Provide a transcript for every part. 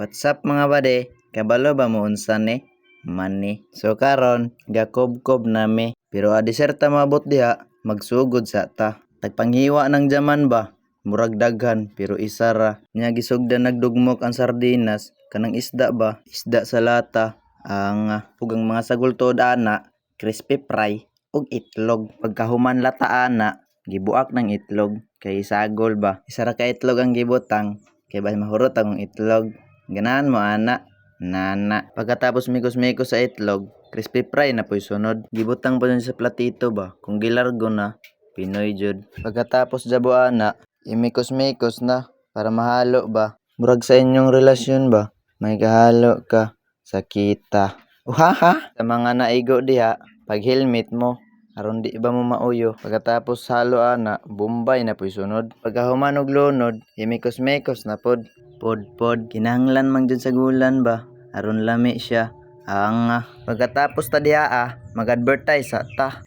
What's up mga bade? Kabalo ba mo unsa ni? Mani. So karon gakob-kob nami. Pero adi serta mabot diha magsugod sa ta. Tagpanghiwa ng jaman ba? Murag daghan pero isa ra. Nya gisugda nagdugmok ang sardinas kanang isda ba? Isda sa lata. Ang uh, pugang mga sagol tod ana, crispy fry ug itlog. Pagkahuman lata ana, gibuak ng itlog kay sagol ba. Isa ra ka itlog ang gibutang kay bas mahurot ang itlog. Ganahan mo ana. Nana. Pagkatapos mikos-mikos sa itlog, crispy fry na po'y sunod. Gibutang pa dun sa platito ba? Kung gilargo na, Pinoy jud. Pagkatapos jabo ana, imikos-mikos na para mahalo ba? Murag sa inyong relasyon ba? May kahalo ka sa kita. Uhaha! Sa mga naigo diha, pag helmet mo, aron di ba mo mauyo. Pagkatapos halo ana, bombay na po'y sunod. Pagkahuman og lunod, imikos-mikos na pod. Pod-pod, kinahanglan man dyan sa gulan ba? Aron lami siya. Ang ah, pagkatapos ta diha ah, mag-advertise sa ta.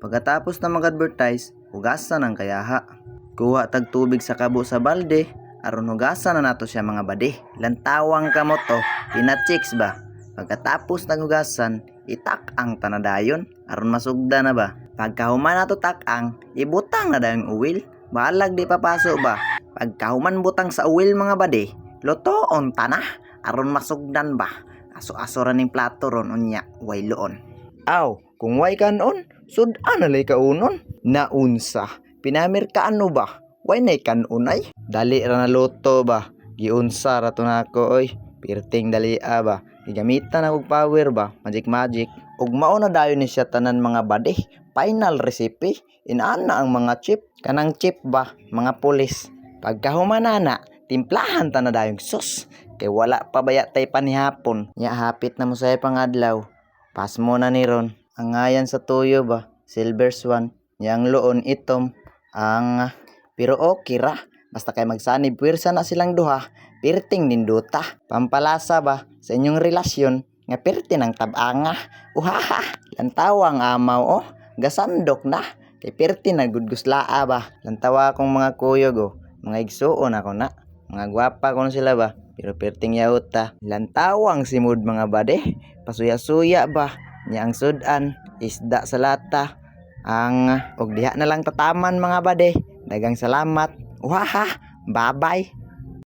Pagkatapos na mag-advertise, hugasan ang kayaha. Kuha tag tubig sa kabo sa balde, aron hugasan na nato siya mga bade. Lantawang kamo to, pinachicks ba? Pagkatapos ng hugasan, itak ang tanadayon, aron masugda na ba? Pagkahuman nato takang, ibutang na dayong uwil. Balag di papaso ba? Pagkahuman butang sa uwil mga bade, lotoon tanah, aron masugdan ba? Aso-aso ra ning plato ron unya, way loon. Aw, kung way kanon, sudan na lay kaunon. Naunsa, pinamir ka ano ba? Way nay kanunay. Dali ra na luto ba? Giunsa ra to nako oy. Pirting dali a ba? Na og power ba? Magic magic. Ug mao na dayon ni siya tanan mga bade. Final recipe. Inaana ang mga chip. Kanang chip ba? Mga pulis. Pagkahumanana, timplahan ta na dayong sus. Kay wala pa baya tay panihapon. Nya hapit na mo sa pangadlaw. Pas mo na ni ron. Ang ngayan sa tuyo ba? Silver Swan. Yang loon itom. Ang pero okay ra. Basta kay magsanib puwersa na silang duha. Pirting ninduta. Pampalasa ba sa inyong relasyon nga pirti ng tabanga. Uhaha, lantawa ang amaw oh. Gasandok na. Kay pirti na gudguslaa ba. Lantawa akong mga kuyog oh. Mga igsuon ako na. Mga gwapa ko sila ba. Pero pirting yauta. Lantawang simud mga bade. Pasuya-suya ba. Nya ang sudan. Isda sa lata. Ang og diha na lang tataman mga bade. Dagang salamat. Uhaha, bye-bye.